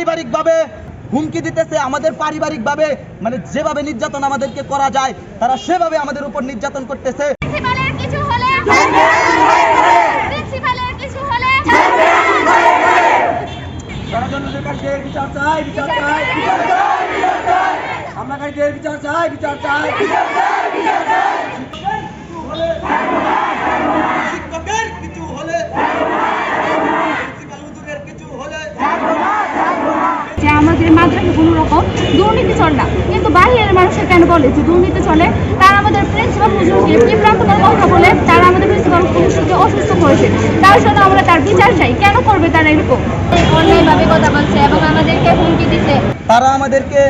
পারিবারিক ভাবে হুমকি দিতেছে আমাদের পারিবারিক ভাবে মানে যেভাবে নির্যাতন আমাদেরকে করা যায় তারা সেভাবে আমাদের উপর নির্যাতন করতেছে। ষড়যন্ত্রকারীদের বিচার চাই বিচার চাই বিচার চাই বিচার চাই হামলাকারীদের বিচার চাই বিচার চাই শিক্ষকের কিছু হলে প্রিন্সিপাল হুজুরের কিছু হলে যে আমাদের মাদ্রাসা কোনো রকম দুর্নীতি চলে না। কিন্তু বাইরের মানুষের কেন বলে যে দুর্নীতি চলে? তারা আমাদের প্রিন্সিপাল হুজুরকে বিভ্রান্তকর কথা বলে তারা আমাদের প্রিন্সিপাল হুজুরকে অসুস্থ করেছে। তার জন্য আমরা তার বিচার চাই। কেন করবে তারা এরকম? অন্যায়ভাবে কথা বলছে এবং আমাদেরকে হুমকি দিছে তারা আমাদেরকে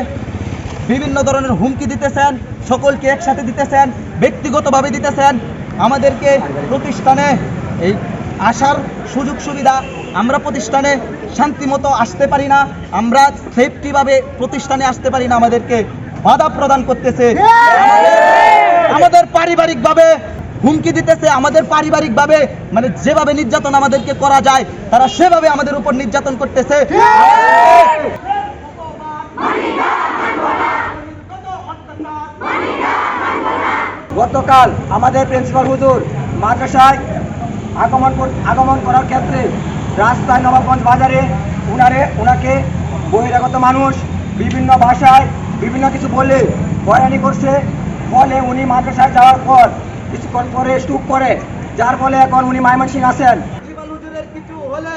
বিভিন্ন ধরনের হুমকি দিতেছেন সকলকে একসাথে দিতেছেন ব্যক্তিগতভাবে দিতেছেন। আমাদেরকে প্রতিষ্ঠানে এই আসার সুযোগ সুবিধা আমরা প্রতিষ্ঠানে শান্তিমতো আসতে পারি না। আমরা সেফটিভাবে প্রতিষ্ঠানে আসতে পারি না। আমাদেরকে বাধা প্রদান করতেছে। আমাদের পারিবারিকভাবে হুমকি দিতেছে। আমাদের পারিবারিকভাবে মানে যেভাবে নির্যাতন আমাদেরকে করা যায়, তারা সেভাবে আমাদের উপর নির্যাতন করতেছে। গতকাল আমাদের প্রিন্সিপাল হুজুর মাদ্রাসায় আগমন আগমন করার ক্ষেত্রে রাস্তায় নবাবগঞ্জ বাজারে উনারে ওনাকে বহিরাগত মানুষ বিভিন্ন ভাষায় বিভিন্ন কিছু বলে হয়রানি করছে। ফলে উনি মাদ্রাসায় যাওয়ার পর কিছুক্ষণ পরে স্টুপ করে যার ফলে এখন উনি মাইমনসিং আছেন কিছু হলে